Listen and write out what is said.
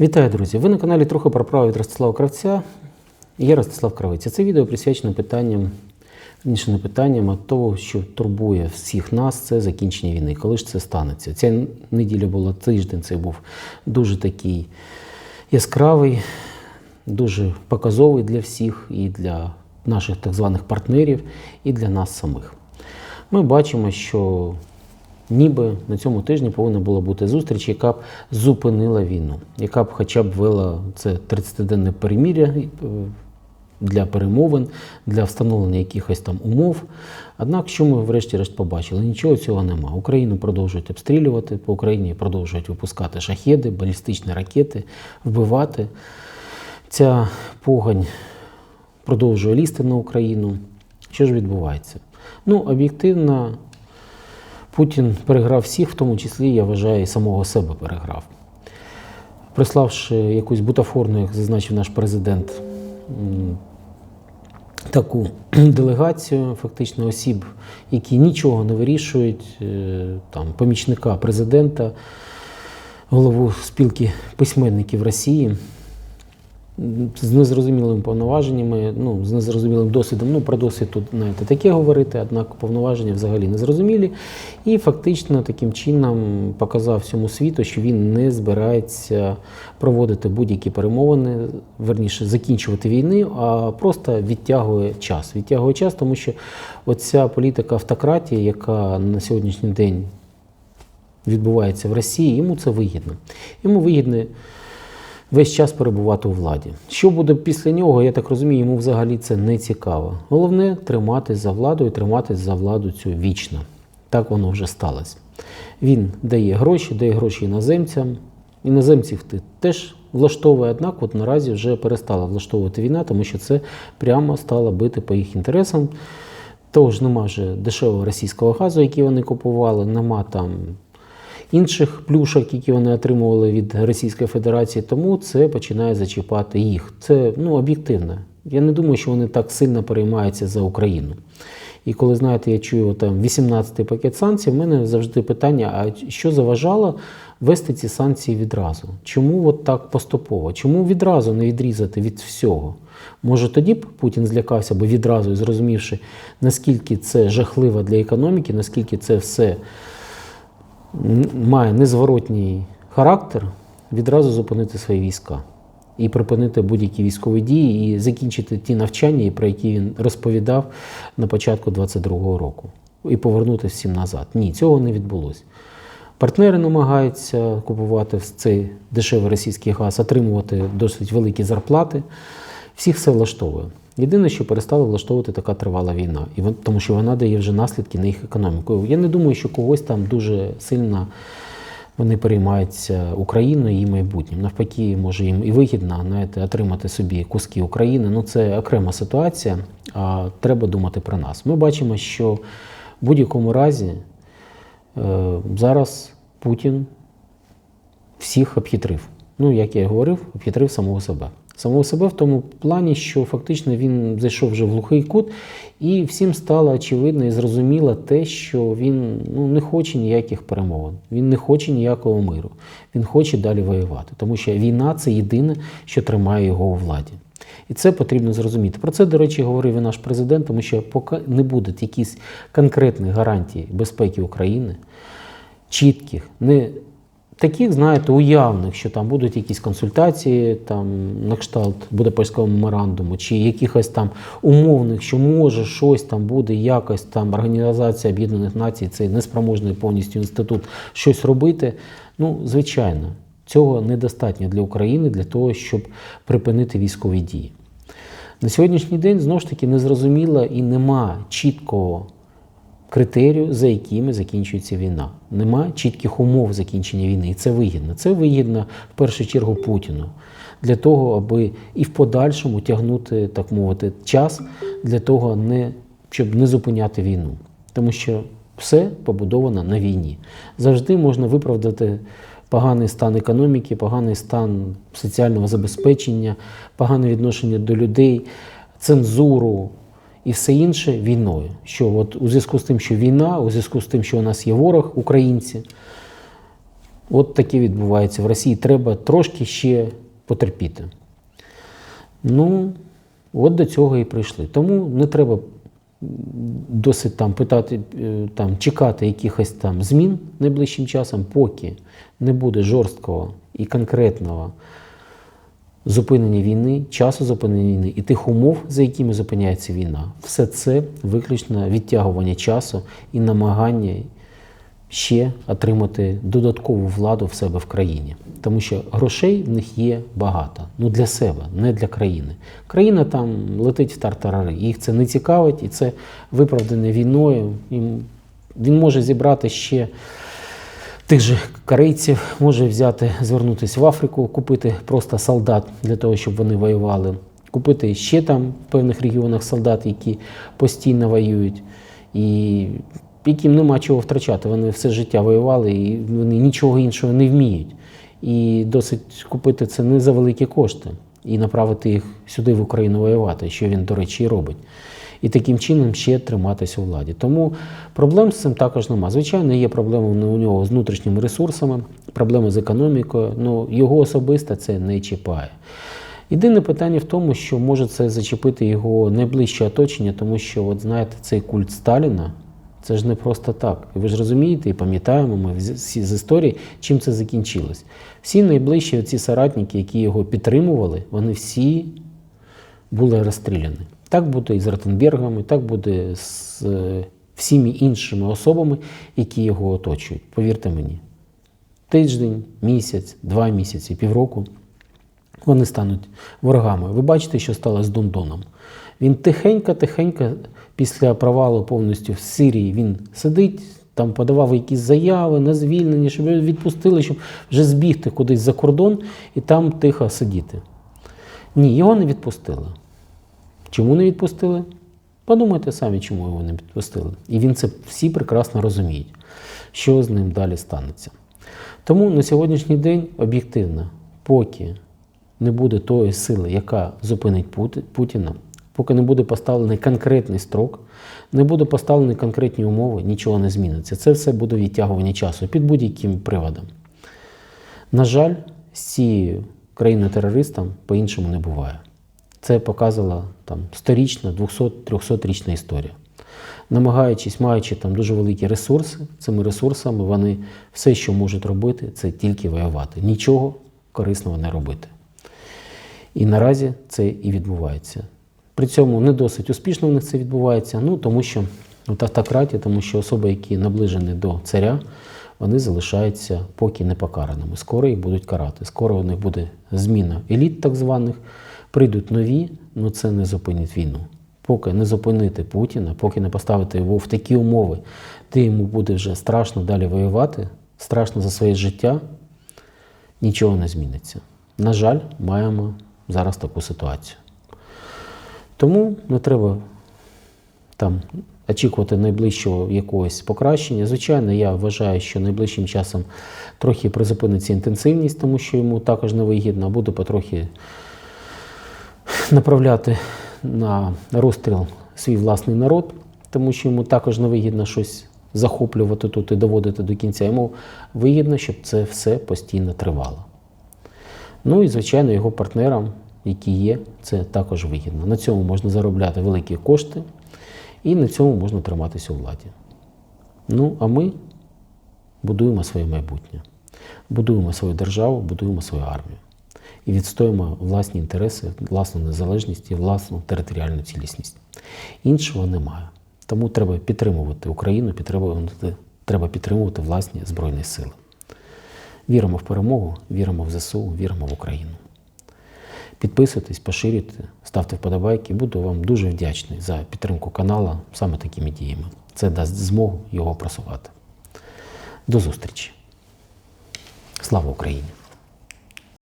Вітаю, друзі! Ви на каналі трохи про право від Ростислава Кравця. Я Ростислав Кравець. Це відео присвячено питанням, інше не питанням, а того, що турбує всіх нас, це закінчення війни. Коли ж це станеться? Ця неділя була тиждень, це був дуже такий яскравий, дуже показовий для всіх, і для наших так званих партнерів, і для нас самих. Ми бачимо, що ніби на цьому тижні повинна була бути зустріч, яка б зупинила війну, яка б хоча б вела це 30-денне переміря е, для перемовин, для встановлення якихось там умов. Однак, що ми врешті-решт побачили? Нічого цього нема. Україну продовжують обстрілювати, по Україні продовжують випускати шахеди, балістичні ракети, вбивати. Ця погань продовжує лізти на Україну. Що ж відбувається? Ну, об'єктивно, Путін переграв всіх, в тому числі, я вважаю, і самого себе переграв. Приславши якусь бутафорну, як зазначив наш президент, таку делегацію, фактично осіб, які нічого не вирішують, е, там, помічника президента, голову спілки письменників Росії з незрозумілими повноваженнями, ну, з незрозумілим досвідом. Ну, про досвід тут знаєте, таке говорити, однак повноваження взагалі незрозумілі. І фактично таким чином показав всьому світу, що він не збирається проводити будь-які перемовини, верніше закінчувати війни, а просто відтягує час. Відтягує час, тому що оця політика автократії, яка на сьогоднішній день відбувається в Росії, йому це вигідно. Йому вигідно весь час перебувати у владі. Що буде після нього, я так розумію, йому взагалі це не цікаво. Головне триматись за владу і триматись за владу цю вічно. Так воно вже сталося. Він дає гроші, дає гроші іноземцям. Іноземців ти теж влаштовує, однак от наразі вже перестала влаштовувати війна, тому що це прямо стало бити по їх інтересам. Того ж нема вже дешевого російського газу, який вони купували, нема там інших плюшок, які вони отримували від Російської Федерації, тому це починає зачіпати їх. Це ну, об'єктивно. Я не думаю, що вони так сильно переймаються за Україну. І коли знаєте, я чую там 18-й пакет санкцій, в мене завжди питання: а що заважало вести ці санкції відразу? Чому от так поступово? Чому відразу не відрізати від всього? Може, тоді б Путін злякався би відразу зрозумівши, наскільки це жахливо для економіки, наскільки це все має незворотній характер, відразу зупинити свої війська і припинити будь-які військові дії, і закінчити ті навчання, про які він розповідав на початку 22-го року, і повернути всім назад. Ні, цього не відбулося. Партнери намагаються купувати цей дешевий російський газ, отримувати досить великі зарплати. Всіх все влаштовує. Єдине, що перестала влаштовувати така тривала війна, і тому що вона дає вже наслідки на їх економіку. Я не думаю, що когось там дуже сильно вони переймаються Україною і майбутнім. Навпаки, може їм і вигідно знаєте, отримати собі куски України. Ну це окрема ситуація, а треба думати про нас. Ми бачимо, що в будь-якому разі е, зараз Путін всіх обхитрив. Ну, як я і говорив, обхитрив самого себе. Самого себе в тому плані, що фактично він зайшов вже в глухий кут, і всім стало очевидно і зрозуміло те, що він ну, не хоче ніяких перемовин, він не хоче ніякого миру. Він хоче далі воювати, тому що війна це єдине, що тримає його у владі. І це потрібно зрозуміти. Про це, до речі, говорив і наш президент, тому що поки не будуть якісь конкретні гарантії безпеки України, чітких, не таких, знаєте, уявних, що там будуть якісь консультації, там на кшталт Будапештського меморандуму, чи якихось там умовних, що може щось там буде, якось там Організація Об'єднаних Націй, цей неспроможний повністю інститут, щось робити. Ну, звичайно, цього недостатньо для України для того, щоб припинити військові дії. На сьогоднішній день знову ж таки незрозуміло і нема чіткого критерію, за якими закінчується війна. Нема чітких умов закінчення війни. І це вигідно. Це вигідно в першу чергу Путіну для того, аби і в подальшому тягнути, так мовити, час для того, не, щоб не зупиняти війну. Тому що все побудовано на війні. Завжди можна виправдати поганий стан економіки, поганий стан соціального забезпечення, погане відношення до людей, цензуру і все інше війною. Що от у зв'язку з тим, що війна, у зв'язку з тим, що у нас є ворог, українці, От таке відбувається в Росії. Треба трошки ще потерпіти. Ну, от до цього і прийшли. Тому не треба досить там питати, е, там, чекати якихось там змін найближчим часом, поки не буде жорсткого і конкретного зупинення війни, часу зупинення війни і тих умов, за якими зупиняється війна. Все це виключно відтягування часу і намагання ще отримати додаткову владу в себе в країні. Тому що грошей в них є багато. Ну для себе, не для країни. Країна там летить в тартарари. Їх це не цікавить, і це виправдане війною. Він може зібрати ще тих же корейців, може взяти, звернутися в Африку, купити просто солдат для того, щоб вони воювали, купити ще там в певних регіонах солдат, які постійно воюють, і яким нема чого втрачати. Вони все життя воювали і вони нічого іншого не вміють. І досить купити це не за великі кошти і направити їх сюди в Україну воювати, що він, до речі, і робить і таким чином ще триматися у владі. Тому проблем з цим також нема. Звичайно, є проблеми у нього з внутрішніми ресурсами, проблеми з економікою, але його особисто це не чіпає. Єдине питання в тому, що може це зачепити його найближче оточення, тому що, от знаєте, цей культ Сталіна. Це ж не просто так. І ви ж розумієте, і пам'ятаємо ми всі з історії, чим це закінчилось. Всі найближчі ці соратники, які його підтримували, вони всі були розстріляні. Так буде і з Ротенбергом, і так буде з е, всіма іншими особами, які його оточують. Повірте мені, тиждень, місяць, два місяці, півроку вони стануть ворогами. Ви бачите, що сталося з Дондоном. Він тихенько-тихенько, після провалу повністю в Сирії, він сидить, там подавав якісь заяви на звільнення, щоб відпустили, щоб вже збігти кудись за кордон і там тихо сидіти. Ні, його не відпустили. Чому не відпустили? Подумайте самі, чому його не відпустили. І він це всі прекрасно розуміють, що з ним далі станеться. Тому на сьогоднішній день об'єктивно, поки не буде тої сили, яка зупинить Путіна, поки не буде поставлений конкретний строк, не буде поставлені конкретні умови, нічого не зміниться. Це все буде відтягування часу під будь-яким приводом. На жаль, з цією країною-терористом по-іншому не буває. Це показала там сторічна, 200-300-річна історія. Намагаючись, маючи там дуже великі ресурси, цими ресурсами вони все, що можуть робити, це тільки воювати. Нічого корисного не робити. І наразі це і відбувається. При цьому не досить успішно в них це відбувається, ну тому що от автократія, тому що особи, які наближені до царя, вони залишаються поки не покараними. Скоро їх будуть карати. Скоро у них буде зміна еліт, так званих, прийдуть нові, але це не зупинить війну. Поки не зупинити Путіна, поки не поставити його в такі умови, де йому буде вже страшно далі воювати, страшно за своє життя, нічого не зміниться. На жаль, маємо зараз таку ситуацію. Тому не треба там очікувати найближчого якогось покращення. Звичайно, я вважаю, що найближчим часом трохи призупиниться інтенсивність, тому що йому також невигідно, а буде потрохи направляти на розстріл свій власний народ, тому що йому також невигідно щось захоплювати тут і доводити до кінця. Йому вигідно, щоб це все постійно тривало. Ну і, звичайно, його партнерам, які є, це також вигідно. На цьому можна заробляти великі кошти, і на цьому можна триматися у владі. Ну, а ми будуємо своє майбутнє, будуємо свою державу, будуємо свою армію і відстоюємо власні інтереси, власну незалежність і власну територіальну цілісність. Іншого немає. Тому треба підтримувати Україну, підтримувати, треба підтримувати власні Збройні сили. Віримо в перемогу, віримо в ЗСУ, віримо в Україну. Підписуйтесь, поширюйте, ставте вподобайки. Буду вам дуже вдячний за підтримку каналу саме такими діями. Це дасть змогу його просувати. До зустрічі. Слава Україні!